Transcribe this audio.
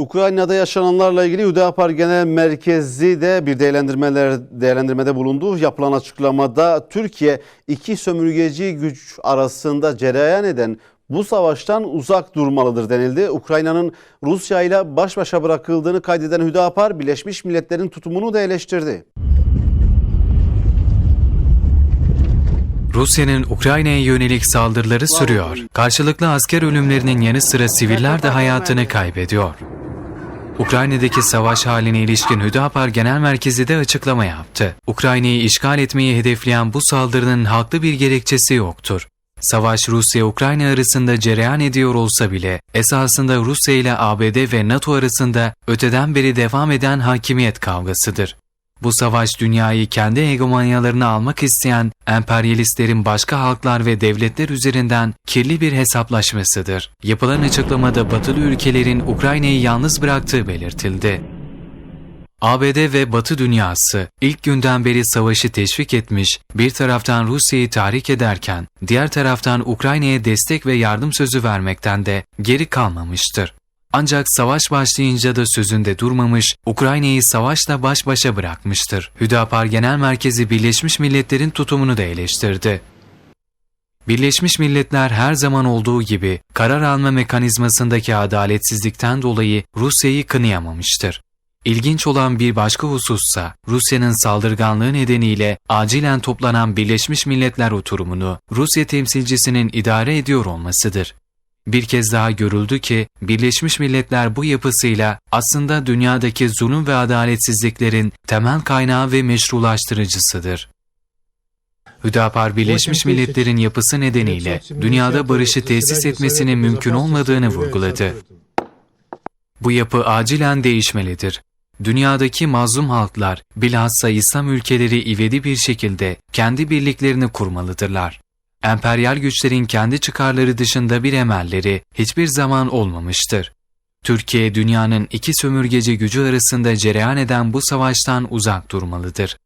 Ukrayna'da yaşananlarla ilgili Hüdapar Genel Merkezi de bir değerlendirmeler değerlendirmede bulundu. Yapılan açıklamada Türkiye iki sömürgeci güç arasında cereyan eden bu savaştan uzak durmalıdır denildi. Ukrayna'nın Rusya ile baş başa bırakıldığını kaydeden Hüdapar Birleşmiş Milletler'in tutumunu da eleştirdi. Rusya'nın Ukrayna'ya yönelik saldırıları sürüyor. Karşılıklı asker ölümlerinin yanı sıra siviller de hayatını kaybediyor. Ukrayna'daki savaş haline ilişkin Hüdapar Genel Merkezi de açıklama yaptı. Ukrayna'yı işgal etmeyi hedefleyen bu saldırının haklı bir gerekçesi yoktur. Savaş Rusya-Ukrayna arasında cereyan ediyor olsa bile esasında Rusya ile ABD ve NATO arasında öteden beri devam eden hakimiyet kavgasıdır. Bu savaş dünyayı kendi hegemonyalarına almak isteyen emperyalistlerin başka halklar ve devletler üzerinden kirli bir hesaplaşmasıdır. Yapılan açıklamada batılı ülkelerin Ukrayna'yı yalnız bıraktığı belirtildi. ABD ve Batı dünyası ilk günden beri savaşı teşvik etmiş, bir taraftan Rusya'yı tahrik ederken diğer taraftan Ukrayna'ya destek ve yardım sözü vermekten de geri kalmamıştır. Ancak savaş başlayınca da sözünde durmamış, Ukrayna'yı savaşla baş başa bırakmıştır. Hüdapar Genel Merkezi Birleşmiş Milletler'in tutumunu da eleştirdi. Birleşmiş Milletler her zaman olduğu gibi karar alma mekanizmasındaki adaletsizlikten dolayı Rusya'yı kınayamamıştır. İlginç olan bir başka husussa Rusya'nın saldırganlığı nedeniyle acilen toplanan Birleşmiş Milletler oturumunu Rusya temsilcisinin idare ediyor olmasıdır. Bir kez daha görüldü ki Birleşmiş Milletler bu yapısıyla aslında dünyadaki zulüm ve adaletsizliklerin temel kaynağı ve meşrulaştırıcısıdır. Hüdapar Birleşmiş Milletler'in yapısı nedeniyle dünyada barışı tesis etmesinin mümkün olmadığını vurguladı. Bu yapı acilen değişmelidir. Dünyadaki mazlum halklar, bilhassa İslam ülkeleri ivedi bir şekilde kendi birliklerini kurmalıdırlar. Emperyal güçlerin kendi çıkarları dışında bir emelleri hiçbir zaman olmamıştır. Türkiye dünyanın iki sömürgeci gücü arasında cereyan eden bu savaştan uzak durmalıdır.